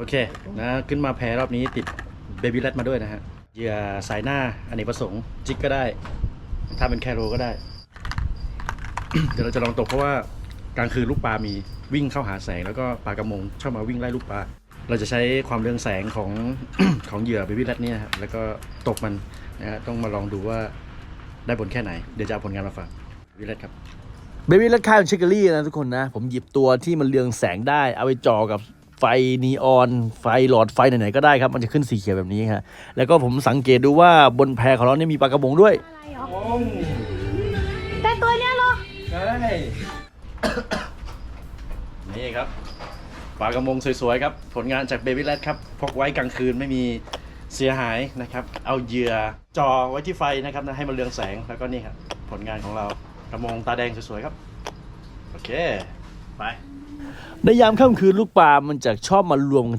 โอเคนะขึ้นมาแพรอบนี้ติดเบบี้ t มาด้วยนะฮะเหยื่อสายหน้าอเนกประสงค์จิกก็ได้ถ้าเป็นแคโรก็ได้ เดี๋ยวเราจะลองตกเพราะว่ากลางคืนลูกปลามีวิ่งเข้าหาแสงแล้วก็ปลากระมงชอบมาวิ่งไล่ลูกปลาเราจะใช้ความเรืองแสงของของเหยื่อเบบี้ t เนี่ยครับแล้วก็ตกมันนะฮะต้องมาลองดูว่าได้ผลแค่ไหน เดี๋ยวจะเอาผลงานมาฝากเบบี้ t ครับเบบี้เลือดข้าวชิคเกอรี่นะทุกคนนะ ผมหยิบตัวที่มันเรืองแสงได้เอาไปจ่อกับ ไฟนีออนไฟหลอดไฟไหนๆก็ได้ครับมันจะขึ้นสีเขียวแบบนี้ครับแล้วก็ผมสังเกตดูว่าบนแพของเราเนี่ยมีปลากระบงด้วยอะไรเหรอแต่ตัวเนี้ยเหรอใช่ นี่ครับปลากระมงสวยๆครับ ผลงานจากเบบี้ t ครับพกไว้กลางคืนไม่มีเสียหายนะครับ เอาเหยื่อจอไว้ที่ไฟนะครับนะให้มันเรืองแสงแล้วก็นี่ครับผลงานของเรากระมงตาแดงสวยๆครับ โอเค ไปในยามค่ำคืนลูกปลามันจะชอบมารวมกัน